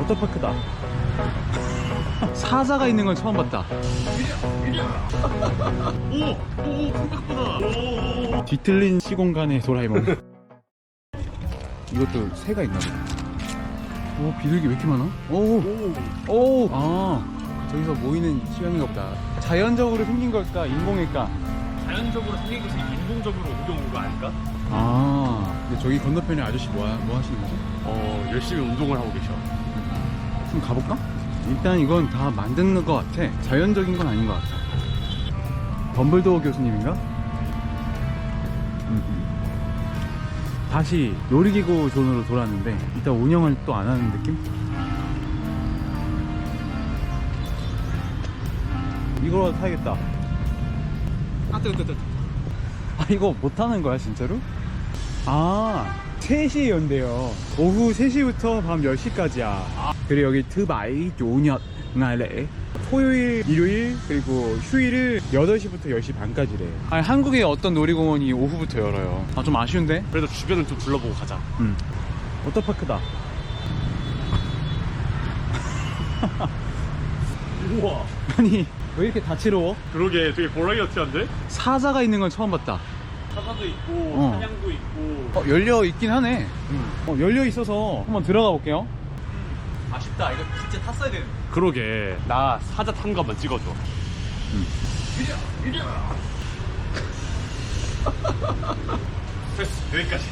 워터파크다. 사자가 있는 건 처음 봤다. 오! 오! 생각보다! 오! 뒤틀린 시공간의 도라에몽. 이것도 새가 있나 보다. 오, 비둘기 왜 이렇게 많아? 오, 오, 아, 저기서 모이는 시간인가 보다. 자연적으로 생긴 걸까, 인공일까? 자연적으로 생긴 것이 인공적으로 오경 온거 아닐까? 아, 근데 저기 건너편에 아저씨 뭐, 하- 뭐 하시는 거지? 어, 열심히 운동을 하고 계셔. 좀 가볼까? 일단 이건 다 만드는 것 같아. 자연적인 건 아닌 것 같아. 덤블도어 교수님인가? 다시 놀이기구 존으로 돌아왔는데 이따 운영을 또 안 하는 느낌? 이거라도 타야겠다. 아, 뜨거, 뜨거. 아, 이거 못 타는 거야, 진짜로? 아, 3시에 연대요. 오후 3시부터 밤 10시까지야. 그리고 여기 트바이 조녁 날래 토요일, 일요일, 그리고 휴일을 8시부터 10시 반까지래. 아니, 한국의 어떤 놀이공원이 오후부터 열어요. 아, 좀 아쉬운데? 그래도 주변을 좀 둘러보고 가자. 응. 워터파크다. 우와! 아니, 왜 이렇게 다채로워? 그러게 되게 버라이어티한데? 사자가 있는 건 처음 봤다. 사과도 있고, 어. 사냥도 있고. 어, 열려 있긴 하네. 음. 어, 열려 있어서 한번 들어가 볼게요. 아쉽다. 이거 진짜 탔어야 되는데. 그러게. 나 사자 탄거 한번 찍어줘. 됐어, 여기까지.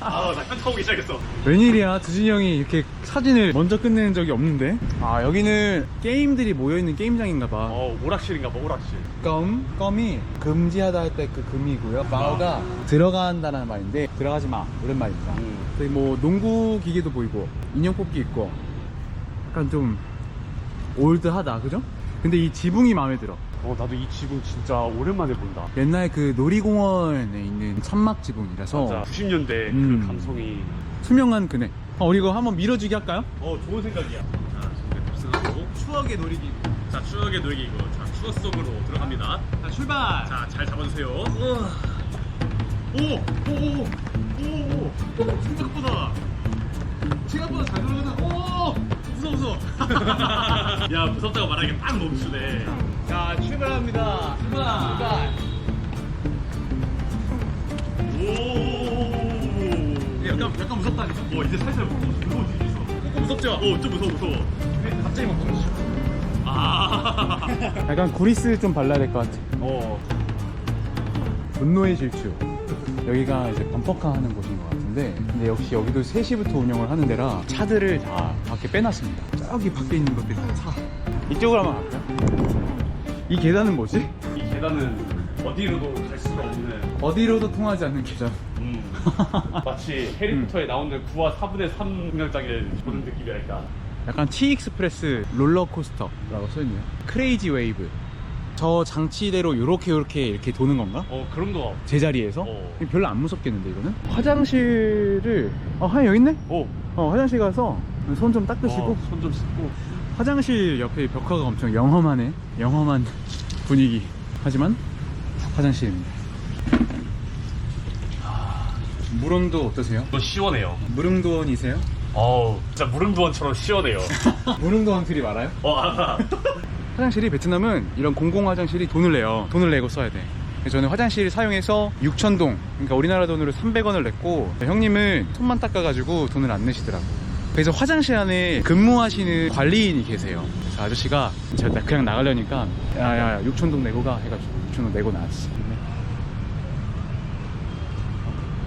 아, 나 깜짝 오기 시작했어. 웬일이야 두준이 형이 이렇게 사진을 먼저 끝내는 적이 없는데 아 여기는 게임들이 모여있는 게임장인가 봐 어, 오락실인가 봐, 오락실. 껌? 껌이 금지하다 할 때 그 금이고요 마오가 들어간다는 말인데 들어가지 마 이런 말입니다 음. 뭐 농구 기계도 보이고 인형 뽑기 있고 약간 좀 올드하다 그죠? 근데 이 지붕이 마음에 들어 어, 나도 이 지붕 진짜 오랜만에 본다. 옛날 그 놀이공원에 있는 천막 지붕이라서 맞아. 90년대 음. 그 감성이. 투명한 그네 어, 우리 이거 한번 밀어주기 할까요? 어, 좋은 생각이야. 자, 지금 탑승하고. 추억의 놀이기구 자, 추억의 놀이기구. 자, 추억 속으로 들어갑니다. 자 출발 자, 잘 잡아주세요. 오, 오, 오, 오, 오, 생각보다. 생각보다 잘 들어가다 오, 무서워. 야, 무섭다고 말하기엔 딱 멈추네. 자 출발합니다 출발 오. 약간 약간 무섭다니까 어, 이제 살살 무서워지고 있어. 어, 무섭죠? 어, 좀 무서워, 무서워. 갑자기 막 멈춰 아. 약간 구리스 좀 발라야 될 것 같아 어. 분노의 질주 여기가 이제 범퍼카 하는 곳인 것 같 은데 근데 역시 여기도 3시부터 운영을 하는 데라 차들을 다 밖에 빼놨습니다 저기 밖에 있는 것들이 다차 이쪽으로 한번 갈까요? 이 계단은 뭐지? 이 계단은 어디로도 갈 수가 없는. 어디로도 통하지 않는 계단 음. 마치 해리포터에 나오는 9와 4분의 3 공장장을 보는 느낌이랄까. 약간 T-익스프레스 롤러코스터라고 써있네요 크레이지 웨이브 저 장치대로 요렇게 요렇게 이렇게 도는 건가? 어, 그런 거. 제자리에서? 어. 별로 안 무섭겠는데 이거는? 화장실을 어 하나 여기 있네? 오. 어 화장실 가서 손 좀 닦으시고 어, 손좀 씻고. 화장실 옆에 벽화가 엄청 영험하네 영험한 분위기 하지만 화장실입니다 무릉도 어떠세요? 너 시원해요. 무릉도원이세요? 어우, 진짜 무릉도원처럼 시원해요. 무릉도원 틀이 알아요? 어, 알아. 화장실이 베트남은 이런 공공 화장실이 돈을 내요. 돈을 내고 써야 돼. 그래서 저는 화장실 사용해서 6,000동, 그러니까 우리나라 돈으로 300원을 냈고, 형님은 손만 닦아가지고 돈을 안 내시더라고. 그래서 화장실 안에 근무하시는 관리인이 계세요. 그래서 아저씨가 제가 나- 그냥 나가려니까, 야, 야, 야 6,000동 내고 가. 해가지고 6,000동 내고 나왔어.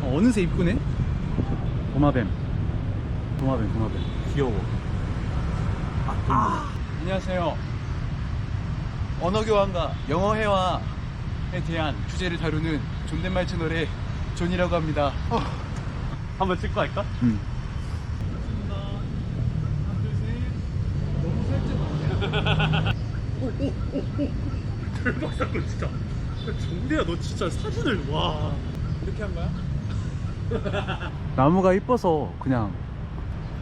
어, 어느새 입구네? 도마뱀. 도마뱀, 도마뱀. 귀여워. 아, 안녕하세요. 언어 교환과 영어 회화에 대한 주제를 다루는 존댓말 채널의 존이라고 합니다. 어. 한번 찍고 할까? 음. 대박사건 진짜. 정대야, 너 진짜 사진을, 와. 이렇게 한 거야? 나무가 이뻐서 그냥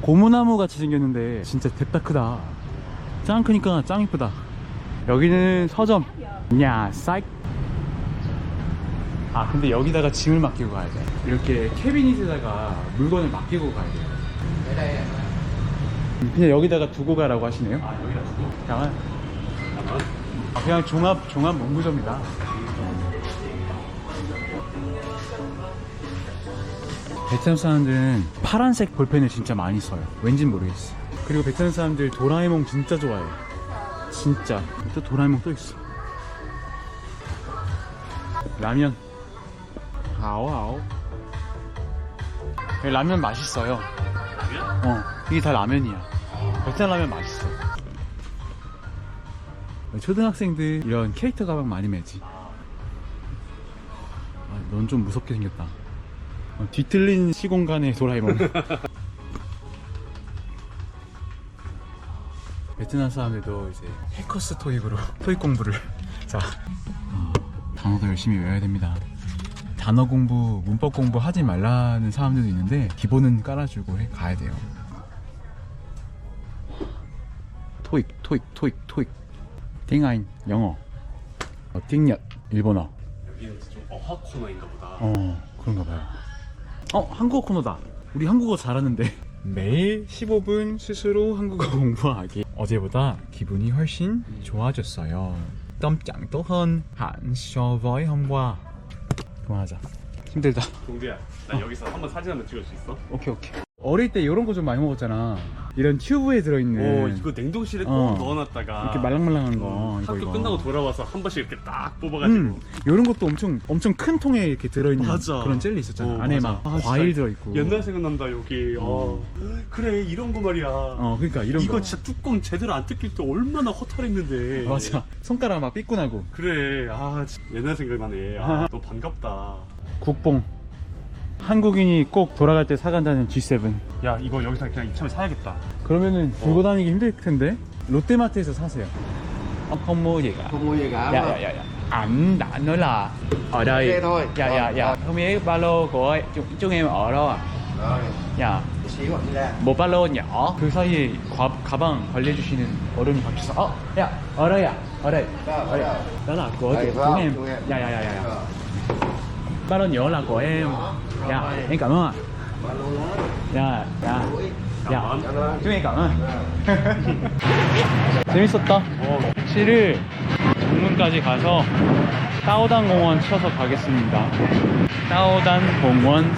고무나무 같이 생겼는데 진짜 됐다 크다. 짱 크니까 짱 이쁘다. 여기는 서점. 야, 사이. 아, 근데 여기다가 짐을 맡기고 가야 돼. 이렇게 캐비닛에다가 물건을 맡기고 가야 돼요. 그냥 여기다가 두고 가라고 하시네요. 아 여기다 두고 그냥, 아, 그냥 종합, 종합 문구점이다. 베트남 사람들은 파란색 볼펜을 진짜 많이 써요. 왠진 모르겠어. 그리고 베트남 사람들 도라에몽 진짜 좋아해요. 진짜. 또 도라에몽 또 있어. 라면. 아오, 아오. 여기 라면 맛있어요. 라면? 어, 이게 다 라면이야. 베트남 라면 맛있어. 초등학생들 이런 캐릭터 가방 많이 매지. 아, 넌좀 무섭게 생겼다. 어, 뒤틀린 시공간의 도라에몽. 베트남 사람들도 이제 해커스 토익으로 토익 공부를. 자, 어, 단어도 열심히 외워야 됩니다. 단어 공부, 문법 공부 하지 말라는 사람들도 있는데 기본은 깔아주고 해 가야 돼요. 토익, 토익, 토익, 토익. 띵아인 영어, 어, 띵엿 일본어. 여기는 좀 어학 코너인가 보다 어 그런가 봐요. 어 한국어 코너다. 우리 한국어 잘하는데. 매일 15분 스스로 한국어 공부하기. 어제보다 기분이 훨씬 좋아졌어요. so với hôm qua. 그만하자. 힘들다. 동대야 나 여기서 한번 사진 한번 찍을 수 있어? 오케이 오케이. 어릴 때 이런 거 좀 많이 먹었잖아. 이런 튜브에 들어있는. 오 이거 냉동실에 꼭 어. 넣어놨다가 이렇게 말랑말랑한 거. 이거, 학교 이거. 끝나고 돌아와서 한 번씩 이렇게 딱 뽑아가지고 음, 이런 것도 엄청 엄청 큰 통에 이렇게 들어있는 맞아. 그런 젤리 있었잖아. 어, 안에 맞아. 막 아, 진짜 과일 들어있고. 옛날 생각난다 여기 어. 그래 이런 거 말이야 어, 그러니까 이런 이거 거. 진짜 뚜껑 제대로 안 뜯길 때 얼마나 허탈했는데 맞아. 손가락 막 삐꾸나고. 그래 아 진짜 옛날 생각나네 아, 너 반갑다 국뽕. 한국인이 꼭 돌아갈 때 사간다는 G7. 야 이거 여기서 그냥 이참에 사야겠다 그러면은 들고 다니기 힘들 텐데 롯데마트에서 사세요. Ông không mua gì cả. không mua gì cả Dạ mà. dạ dạ. dạ. Ảnh đã nói là ở đây. Ok thôi. Dạ dạ Rồi, dạ. rồi. Không biết ba lô của chúng, chúng em ở đâu à? rồi Dạ. tí xíu rồi đi ra 뭐 발로 nhỏ 그 사이에 과, 가방 관리해주시는 어른이 밖에서 어, 야, 어려야, 어려, Đó, 어려. đó. Đó là của Đây, chúng phải không? em. Chúng em. Dạ, dạ, dạ, dạ. dạ. Rồi. Ba lô nhỏ là của em. Dạ, em ạ. Dạ, dạ. Ủi. Dạ. Cảm ơn. chúng em cảm ơn. 재밌었다. 시를 정문까지 가서 따오단 공원 쳐서 가겠습니다. 따오단 공원